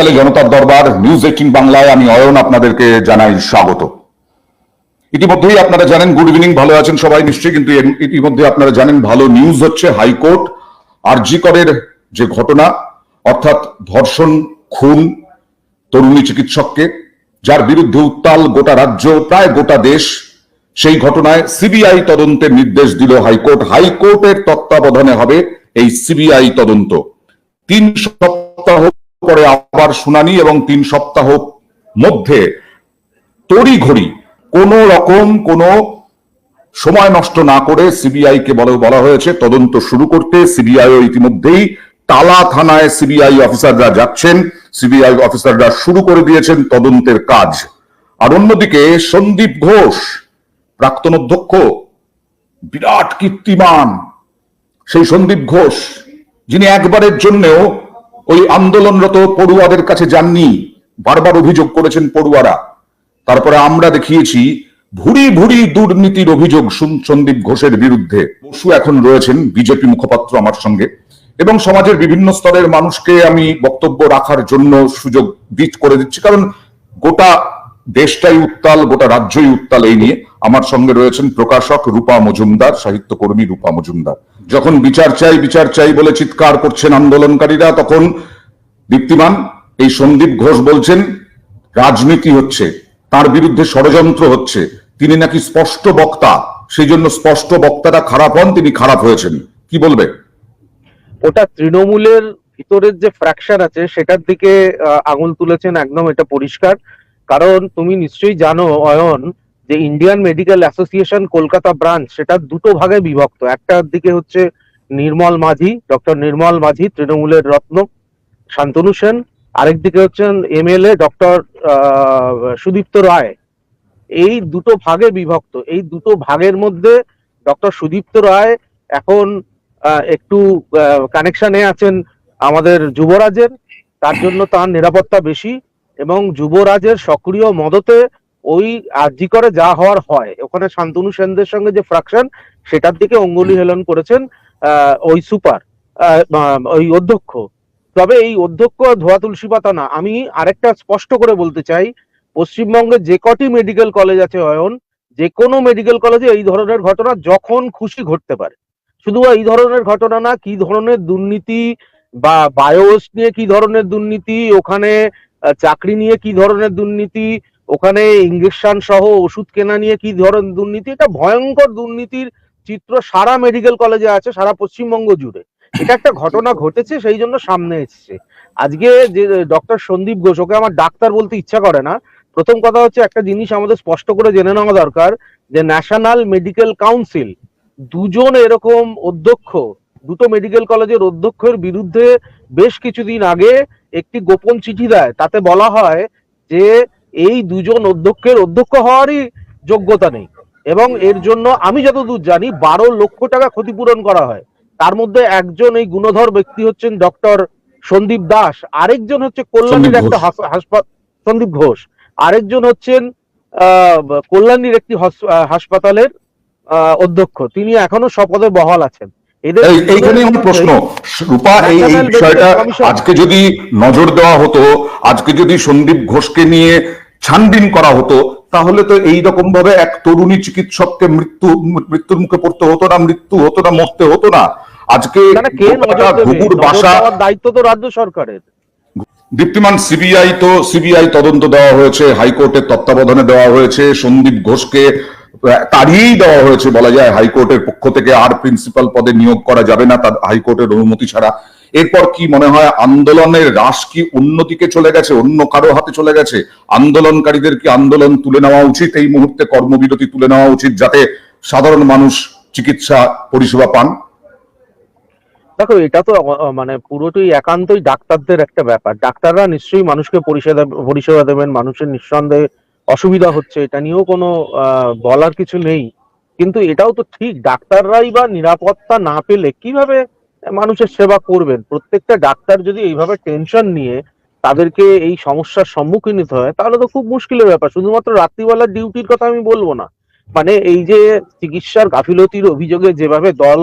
তাহলে জনতার দরবার নিউজ এইটিন বাংলায় আমি অয়ন আপনাদেরকে জানাই স্বাগত। ইতিমধ্যেই আপনারা জানেন গুড ইভিনিং ভালো আছেন সবাই নিশ্চয়ই, কিন্তু ইতিমধ্যে আপনারা জানেন, ভালো নিউজ হচ্ছে হাইকোর্ট আরজিকরের যে ঘটনা, অর্থাৎ ধর্ষণ, খুন তরুণী চিকিৎসককে, যার বিরুদ্ধে উত্তাল গোটা রাজ্য, প্রায় গোটা দেশ সেই ঘটনায় সিবিআই তদন্তের নির্দেশ দিল হাইকোর্ট। হাইকোর্টের তত্ত্বাবধানে হবে এই সিবিআই তদন্ত। তিন সপ্তাহ পরে আবার শুনানি এবং তিন সপ্তাহ মধ্যে তড়ি ঘড়ি কোন রকম কোন সময় নষ্ট না করে সিবিআই কে বলা হয়েছে। তদন্ত শুরু করতে সিবিআই ইতিমধ্যেই টালা থানায় সিবিআই অফিসাররা যাচ্ছেন। সিবিআই অফিসাররা শুরু করে দিয়েছেন তদন্তের কাজ। আর অন্যদিকে সন্দীপ ঘোষ, প্রাক্তন অধ্যক্ষ, বিরাট কীর্তিমান, সেই সন্দীপ ঘোষ, যিনি একবারের জন্যও ওই আন্দোলনরত পড়ুয়াদের কাছে যাননি, বারবার অভিযোগ করেছেন পড়ুয়ারা। তারপরে আমরা দেখিয়েছি, ভুরি ভুরি দুর্নীতির অভিযোগ সুন- সন্দীপ ঘোষের বিরুদ্ধে। বসু এখন রয়েছেন বিজেপি মুখপাত্র আমার সঙ্গে। এবং সমাজের বিভিন্ন স্তরের মানুষকে আমি বক্তব্য রাখার জন্য সুযোগ দিত করে দিচ্ছি। কারণ গোটা দেশটাই উত্তাল, গোটা রাজ্যই উত্তাল এই নিয়ে। আমার সঙ্গে রয়েছেন প্রকাশক রূপা মজুমদার, সাহিত্যকর্মী রূপা মজুমদার। যখন বিচার চাই বিচার চাই বলে চিৎকার করছেন আন্দোলনকারীরা, তখন দীপ্তিমান, এই সন্দীপ ঘোষ বলছেন, রাজনীতি হচ্ছে, তার বিরুদ্ধে ষড়যন্ত্র হচ্ছে, তিনি নাকি স্পষ্ট বক্তা সেই জন্য স্পষ্ট বক্তাটা খারাপ হন, তিনি খারাপ হয়েছেন। কি বলবে? ওটা তৃণমূলের ভিতরের যে ফ্র্যাকশন আছে, সেটার দিকে আঙুল তুলেছেন একদম, এটা পরিষ্কার। কারণ তুমি নিশ্চয়ই জানো, অয়ন যে Indian medical association Kolkata branch সেটা দুটো ভাগে বিভক্ত। একটার দিকে হচ্ছে নির্মল মাঝি, ডক্টর নির্মল মাঝি, তৃণমূলের রত্ন শান্তনু সেন। আরেক দিকে হচ্ছেন এমএলএ ডক্টর সুদীপ্ত রায়। এই দুটো ভাগে বিভক্ত। এই দুটো ভাগের মধ্যে ডক্টর সুদীপ্ত রায় এখন একটু কানেকশনে আছেন আমাদের যুবরাজের। তার জন্য তার নিরাপত্তা বেশি এবং যুবরাজের সক্রিয় মদতে ওই আর্জি করে যা হওয়ার হয়। ওখানে শান্তনু সেনদের সঙ্গে যে ফ্রাকশন সেটার দিকে অঙ্গুলি হেলন করেছেন ওই সুপার ওই অধ্যক্ষ। তবে এই অধ্যক্ষ ধোয়া তুলসী পাতা না। আমি আরেকটা স্পষ্ট করে বলতে চাই পশ্চিমবঙ্গে যে কটি মেডিকেল কলেজ আছে অয়ন যে কোনো মেডিকেল কলেজে এই ধরনের ঘটনা যখন খুশি ঘটতে পারে। শুধু এই ধরনের ঘটনা না কি ধরনের দুর্নীতি বা বায়োস নিয়ে কি ধরনের দুর্নীতি ওখানে চাকরি নিয়ে কি ধরনের দুর্নীতি ওখানে ইঞ্জেকশন সহ ওষুধ কেনা নিয়ে কি ধরনের দুর্নীতি? এটা ভয়ঙ্কর দুর্নীতির চিত্র সারা মেডিকেল কলেজে আছে, সারা পশ্চিমবঙ্গ জুড়ে। এটা একটা ঘটনা ঘটেছে, সেই জন্য সামনে এসেছে। আজকে যে ডক্টর সন্দীপ ঘোষ, ওকে আমার ডাক্তার বলতে ইচ্ছা করে না। প্রথম কথা হচ্ছে একটা জিনিস আমাদের স্পষ্ট করে জেনে নেওয়া দরকার, যে ন্যাশনাল মেডিকেল কাউন্সিল দুজন এরকম অধ্যক্ষ, দুটো মেডিকেল কলেজের অধ্যক্ষের বিরুদ্ধে বেশ কিছুদিন আগে একটি গোপন চিঠি দেয়। তাতে বলা হয় যে এই দুজন অধ্যক্ষের অধ্যক্ষ হওয়ারই যোগ্যতা নেই। এবং এর জন্য আমি যতদূর জানি বারো লক্ষ টাকা ক্ষতিপূরণ করা হয়। তার মধ্যে একজন এই গুণধর ব্যক্তি হচ্ছেন ডক্টর সন্দীপ দাস আরেকজন হচ্ছে কল্যাণীর একটা ঘোষ। হাস- হাসপা- সন্দীপ ঘোষ। আরেকজন হচ্ছেন আহ, কল্যাণীর একটি হাসপাতালের আহ, অধ্যক্ষ। তিনি এখনও শপথে বহাল আছেন। এদের এই- এইখানেই আমার প্রশ্ন। রূপা এই বিষয়টা আজকে যদি নজর দেওয়া হতো আজকে যদি সন্দীপ ঘোষকে নিয়ে ছানবিন করা হতো তাহলে তো এই রকম ভাবে এক তরুণী চিকিৎসককে মৃত্যু মৃত্যুর মুখে পড়তে হতো না মৃত্যু হতো না মরতে হতো না। আজকে বাসা দায়িত্ব তো রাজ্য সরকারের। দীপ্তিমান সিবিআই তো সিবিআই তদন্ত দেওয়া হয়েছে হাইকোর্টের তত্ত্বাবধানে দেওয়া হয়েছে সন্দীপ ঘোষকে তাড়িয়েই দেওয়া হয়েছে বলা যায় হাইকোর্টের পক্ষ থেকে, আর প্রিন্সিপাল পদে নিয়োগ করা যাবে না তার হাইকোর্টের অনুমতি ছাড়া। এরপর কি মনে হয়, আন্দোলনের রাশ কি অন্যদিকে চলে গেছে, অন্য কারও হাতে চলে গেছে? আন্দোলনকারীদের কি আন্দোলন তুলে নেওয়া উচিত? এই মুহূর্তে কর্মবিরতি তুলে নেওয়া উচিত যাতে সাধারণ মানুষ চিকিৎসা পরিষেবা পান। দেখো, এটা তো মানে পুরোটাই একান্তই ডাক্তারদের একটা ব্যাপার। ডাক্তাররা নিশ্চয়ই মানুষকে পরিষেবা পরিষেবা দেবেন, মানুষের নিঃসন্দেহে অসুবিধা হচ্ছে, এটা নিয়েও কোনো বলার কিছু নেই। কিন্তু এটাও তো ঠিক, ডাক্তাররাই বা নিরাপত্তা না পেলে কীভাবে মানুষের সেবা করবেন? প্রত্যেকটা ডাক্তার যদি এইভাবে টেনশন নিয়ে তাদেরকে এই সমস্যার সম্মুখীন হতে হয়, তাহলে তো খুব মুশকিলের ব্যাপার। শুধুমাত্র রাত্রিবেলার ডিউটির কথা আমি বলব না। মানে এই যে চিকিৎসার গাফিলতির অভিযোগে যেভাবে দল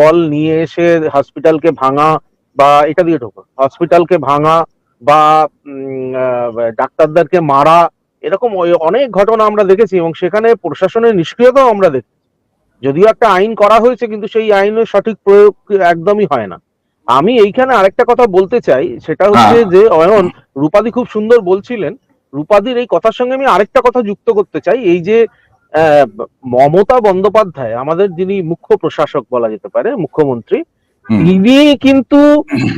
বল নিয়ে এসে হসপিটালকে ভাঙা বা এটা দিয়ে ঢোকা, হসপিটালকে ভাঙা বা ডাক্তারদেরকে মারা এরকম অনেক ঘটনা আমরা দেখেছি এবং সেখানে প্রশাসনের নিষ্ক্রিয়তাও আমরা দেখি যদিও একটা আইন করা হয়েছে কিন্তু সেই আইনের সঠিক প্রয়োগ একদমই হয় না। আমি এইখানে আরেকটা কথা বলতে চাই সেটা হচ্ছে যে অয়ন রূপাদি খুব সুন্দর বলছিলেন। রূপাদির এই কথার সঙ্গে আমি আরেকটা কথা যুক্ত করতে চাই এই যে আহ, মমতা বন্দ্যোপাধ্যায় আমাদের যিনি মুখ্য প্রশাসক বলা যেতে পারে মুখ্যমন্ত্রী তিনি কিন্তু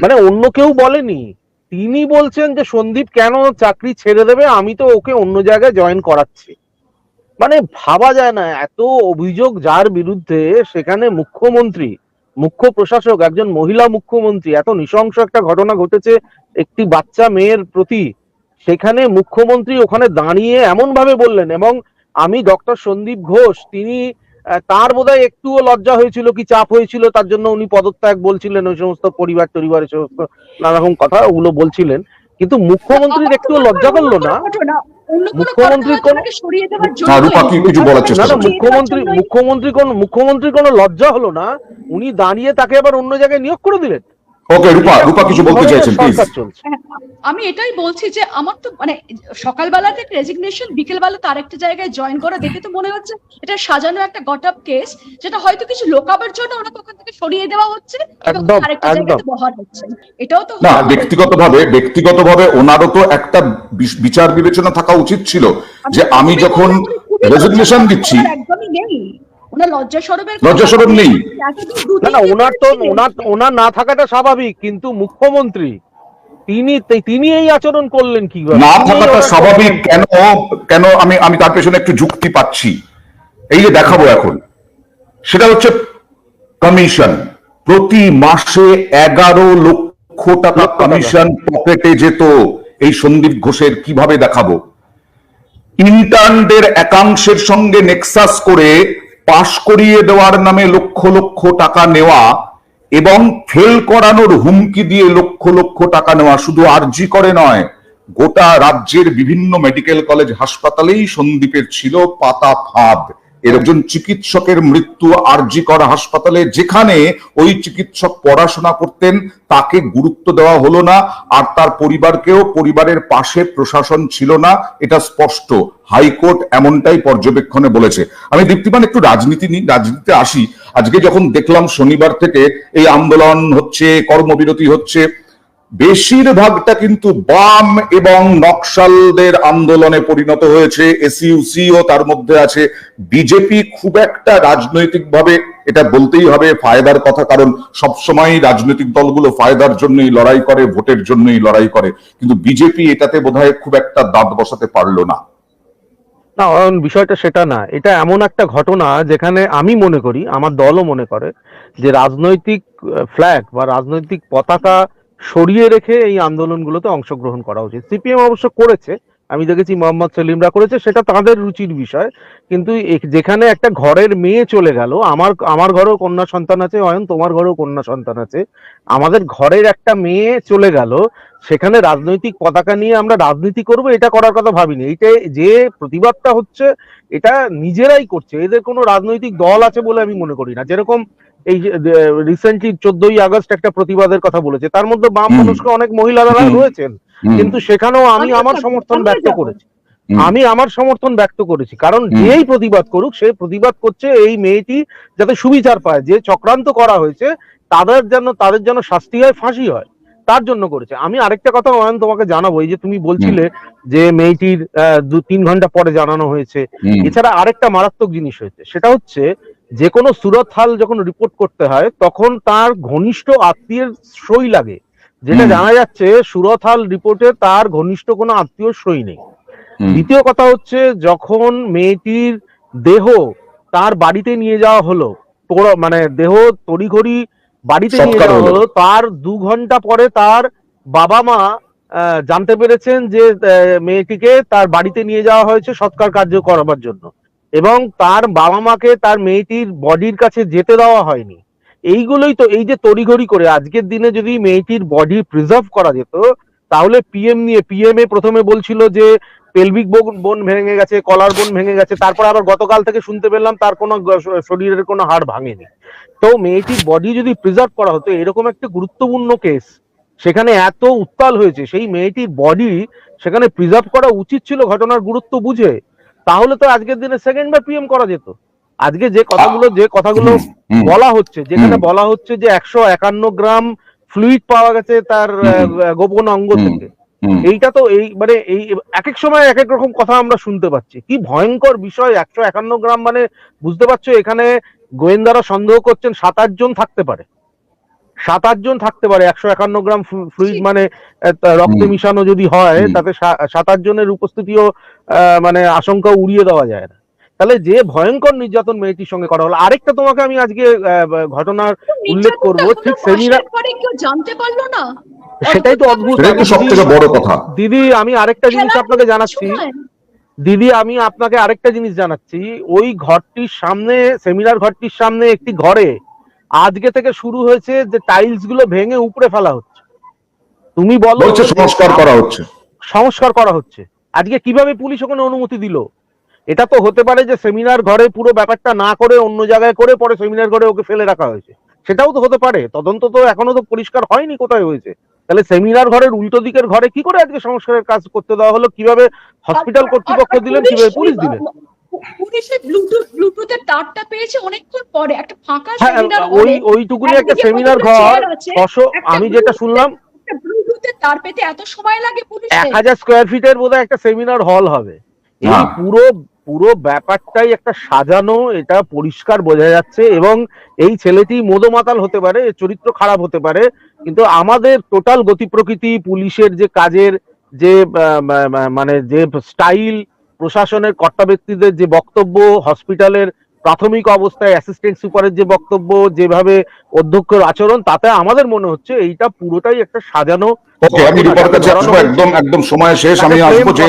মানে অন্য কেউ বলেনি তিনি বলছেন যে সন্দীপ কেন চাকরি ছেড়ে দেবে? আমি তো ওকে অন্য জায়গায় জয়েন করাচ্ছি। মানে ভাবা যায় না, এত অভিযোগ যার বিরুদ্ধে সেখানে মুখ্যমন্ত্রী, মুখ্য প্রশাসক, একজন মহিলা মুখ্যমন্ত্রী, এত নৃশংস একটা ঘটনা ঘটেছে, একটি বাচ্চা মেয়ের প্রতি, সেখানে মুখ্যমন্ত্রী ওখানে দাঁড়িয়ে এমন ভাবে বললেন এবং আমি ডক্টর সন্দীপ ঘোষ, তিনি তার বোধহয় একটুও লজ্জা হয়েছিল কি চাপ হয়েছিল তার জন্য উনি পদত্যাগ বলছিলেন ওই সমস্ত পরিবার টরিবারের সমস্ত নানা রকম কথা ওগুলো বলছিলেন। কিন্তু মুখ্যমন্ত্রীর একটুও লজ্জা করল না। মুখ্যমন্ত্রীর কোনো-? মুখ্যমন্ত্রী মুখ্যমন্ত্রী কোন মুখ্যমন্ত্রী কোনো লজ্জা হলো না। উনি দাঁড়িয়ে তাকে আবার অন্য জায়গায় নিয়োগ করে দিলেন। ওকে রূপা রূপা কিছু বলতে চাইছেন প্লিজ হ্যাঁ, আমি এটাই বলছি যে আমার তো মানে সকালবেলা থেকে রেজিগনেশন বিকেলবেলা তার একটা জায়গায় জয়েন করা দেখে তো মনে হচ্ছে এটা সাজানো একটা গটআপ কেস যেটা হয়তো কিছু লোকাবার জন্য ওনাকে ওখান থেকে সরিয়ে দেওয়া হচ্ছে এবং আরেকটা। জায়গাতে বহাল হচ্ছে এটাও তো না। ব্যক্তিগতভাবে ব্যক্তিগতভাবে ওনারও তো একটা বিশ- বিচার বিবেচনা থাকা উচিত ছিল যে আমি যখন রেজিগনেশন দিচ্ছি একদমই নেই ওনার লজ্জা সরবের লজ্জা সরব নেই। না না ওনার তো ওনার ওনার না থাকাটা স্বাভাবিক কিন্তু মুখ্যমন্ত্রী তিনি তিনি এই আচরণ করলেন কি না থাকাটা স্বাভাবিক কেন কেন আমি আমি তার পেছনে একটু যুক্তি পাচ্ছি। এই যে দেখাবো এখন সেটা হচ্ছে কমিশন প্রতি মাসে এগারো লক্ষ টাকা লক্ষ টাকা। কমিশন পকেটে যেত। এই সন্দীপ ঘোষের কীভাবে দেখাবো? ইন্টার্নদের একাংশের সঙ্গে নেক্সাস করে পাশ করিয়ে দেওয়ার নামে লক্ষ লক্ষ টাকা নেওয়া এবং ফেল করানোর হুমকি দিয়ে লক্ষ লক্ষ টাকা নেওয়া শুধু আরজি করে নয়, গোটা রাজ্যের বিভিন্ন মেডিকেল কলেজ হাসপাতালেই সন্দীপের ছিল পাতা ফাঁদ। এর একজন চিকিৎসকের মৃত্যু আরজি করা হাসপাতালে, যেখানে ওই চিকিৎসক পড়াশোনা করতেন তাকে গুরুত্ব দেওয়া হলো না, আর তার পরিবারকেও, পরিবারের পাশে প্রশাসন ছিল না, এটা স্পষ্ট। হাইকোর্ট এমনটাই পর্যবেক্ষণে বলেছে। আমি দীপ্তিমান, একটু রাজনীতি নিই, রাজনীতিতে আসি। আজকে যখন দেখলাম শনিবার থেকে এই আন্দোলন হচ্ছে, কর্মবিরতি হচ্ছে বেশিরভাগটা কিন্তু বাম এবং নকশালদের আন্দোলনে পরিণত হয়েছে। এসইউসি ও তার মধ্যে আছে বিজেপি খুব একটা রাজনৈতিকভাবে এটা বলতেই হবে, ফায়দার কথা, কারণ সবসময় রাজনৈতিক দলগুলো ফায়দার জন্যই লড়াই করে, ভোটের জন্যই লড়াই করে। কিন্তু বিজেপি এটাতে বোধহয় খুব একটা দাঁত বসাতে পারল না। না বিষয়টা সেটা না। এটা এমন একটা ঘটনা যেখানে আমি মনে করি, আমার দলও মনে করে, যে রাজনৈতিক ফ্ল্যাগ বা রাজনৈতিক পতাকা সরিয়ে রেখে এই আন্দোলনগুলোতে অংশগ্রহণ করা উচিত। সিপিএম অবশ্য করেছে আমি দেখেছি মোহাম্মদ সেলিমরা করেছে সেটা তাদের রুচির বিষয়। কিন্তু যেখানে একটা ঘরের মেয়ে চলে গেল আমার আমার ঘরেও কন্যা সন্তান আছে অয়ন তোমার ঘরেও কন্যা সন্তান আছে। আমাদের ঘরের একটা মেয়ে চলে গেল সেখানে রাজনৈতিক পতাকা নিয়ে আমরা রাজনীতি করব এটা করার কথা ভাবিনি। এইটা যে প্রতিবাদটা হচ্ছে এটা নিজেরাই করছে। এদের কোনো রাজনৈতিক দল আছে বলে আমি মনে করি না। যেরকম এই রিসেন্টলি চোদ্দই আগস্ট একটা প্রতিবাদের কথা বলেছে তার মধ্যে বাম মানুষকে অনেক মহিলারা। রয়েছেন। কিন্তু সেখানেও আমি আমার সমর্থন ব্যক্ত করেছি। আমি আমার সমর্থন ব্যক্ত করেছি। কারণ যেই প্রতিবাদ করুক সে প্রতিবাদ করছে এই মেয়েটি যাতে সুবিচার পায়। যে চক্রান্ত করা হয়েছে তাদের যেন তাদের যেন শাস্তি হয় ফাঁসি হয় তার জন্য করেছে। আমি আরেকটা কথা অয়ন তোমাকে জানাব। এই যে তুমি বলছিলে যে মেয়েটির আহ, দু তিন ঘণ্টা পরে জানানো হয়েছে। এছাড়া আরেকটা মারাত্মক জিনিস হয়েছে। সেটা হচ্ছে যে কোনো সুরত হাল যখন রিপোর্ট করতে হয় তখন তার ঘনিষ্ঠ আত্মীয়ের সই লাগে। যেটা জানা যাচ্ছে সুরত হাল রিপোর্টে তার ঘনিষ্ঠ কোনো আত্মীয় সই নেই। দ্বিতীয় কথা হচ্ছে যখন মেয়েটির দেহ তার বাড়িতে নিয়ে যাওয়া হলো মানে দেহ তড়িঘড়ি বাড়িতে নিয়ে যাওয়া হলো। তার দু ঘণ্টা পরে তার বাবা মা আহ, জানতে পেরেছেন যে মেয়েটিকে তার বাড়িতে নিয়ে যাওয়া হয়েছে সৎকার কার্য করাবার জন্য। এবং তার বাবা মাকে তার মেয়েটির বডির কাছে যেতে দেওয়া হয়নি। এইগুলোই তো এই যে তড়িঘড়ি করে আজকের দিনে যদি মেয়েটির বডি প্রিজার্ভ করা যেত, তাহলে পিএম নিয়ে পিএম এ প্রথমে বলছিল যে পেলভিক বোন ভেঙে গেছে কলার বোন ভেঙে গেছে, তারপর আবার গতকাল থেকে শুনতে পেলাম তার কোনো শরীরের কোনো হাড় ভাঙেনি। তো মেয়েটির বডি যদি প্রিজার্ভ করা হতো, এরকম একটা গুরুত্বপূর্ণ কেস সেখানে এত উত্তাল হয়েছে, সেই মেয়েটির বডি সেখানে প্রিজার্ভ করা উচিত ছিল ঘটনার গুরুত্ব বুঝে, তাহলে তো আজকের দিনে সেকেন্ড বার পিএম করা যেত। আজকে যে কথাগুলো যে কথাগুলো বলা হচ্ছে যেখানে বলা হচ্ছে যে একশো একান্ন গ্রাম ফ্লুইড পাওয়া গেছে তার গোপন অঙ্গ থেকে। এইটা তো এই মানে এই এক এক সময় এক এক রকম কথা আমরা শুনতে পাচ্ছি। কি ভয়ঙ্কর বিষয় একশো একান্ন গ্রাম মানে বুঝতে পারছ এখানে গোয়েন্দারা সন্দেহ করছেন সাত আট জন থাকতে পারে। সাত আট জন থাকতে পারে একশো একান্ন গ্রাম ফ্লুইড মানে রক্তে মিশানো যদি হয় তাতে সা- সাত আট জনের উপস্থিতিও আহ, মানে আশঙ্কা উড়িয়ে দেওয়া যায় না। তাহলে যে ভয়ঙ্কর নির্যাতন মেয়েটির সঙ্গে করা হলো আরেকটা তোমাকে আমি আজকে ঘটনার উল্লেখ করব ঠিক সেমিনার পরে কেউ জানতে পারল না। সেটাই তো অদ্ভুত সেটাই তো সব বড় কথা। দিদি আমি আরেকটা জিনিস আপনাকে জানাচ্ছি। দিদি আমি আপনাকে আরেকটা জিনিস জানাচ্ছি। ওই ঘরটির সামনে সেমিনার ঘরটির সামনে একটি ঘরে আজকে থেকে শুরু হয়েছে যে টাইলসগুলো ভেঙে উপরে ফেলা হচ্ছে। তুমি বলো সংস্কার করা হচ্ছে। সংস্কার করা হচ্ছে। আজকে কীভাবে পুলিশ ওখানে অনুমতি দিল? এটা তো হতে পারে যে সেমিনার ঘরে পুরো ব্যাপারটা না করে অন্য জায়গায় করে পরে সেমিনার ঘরে ওকে ফেলে রাখা হয়েছে। সেটাও তো হতে পারে। তদন্ত তো এখনও তো পরিষ্কার হয়নি কোথায় হয়েছে। তাহলে সেমিনার ঘরের উল্টো দিকের ঘরে কি করে আজকে সংস্কারের কাজ করতে দেওয়া হলো? কীভাবে হসপিটাল কর্তৃপক্ষ দিলেন? কীভাবে পুলিশ দিলেন? পুলিশের ব্লুটুথ ব্লুটুথের তারটা পেয়েছে অনেকক্ষণ পরে। একটা ফাঁকা হ্যাঁ সেমিনার ওই ওইটুকুনি একটা সেমিনার ঘর ছশো একটা আমি যেটা শুনলাম ব্লুটুথের তার পেতে এত সময় লাগে এক পুলিশের হাজার স্কোয়ার ফিটের বোধহয় একটা সেমিনার হল হবে। এই হ্যাঁ। পুরো পুরো ব্যাপারটাই একটা সাজানো এটা পরিষ্কার বোঝা যাচ্ছে এবং এই ছেলেটি মদমাতাল হতে পারে চরিত্র খারাপ হতে পারে কিন্তু আমাদের টোটাল গতি প্রকৃতি পুলিশের যে কাজের যে মানে যে স্টাইল প্রশাসনের কর্তা ব্যক্তিদের যে বক্তব্য হসপিটালের প্রাথমিক অবস্থায় অ্যাসিস্ট্যান্ট সুপারের যে বক্তব্য যেভাবে অধ্যক্ষের আচরণ তাতে আমাদের মনে হচ্ছে এইটা পুরোটাই একটা সাজানো আমি একদম একদম সময় শেষ আমি আসব যে।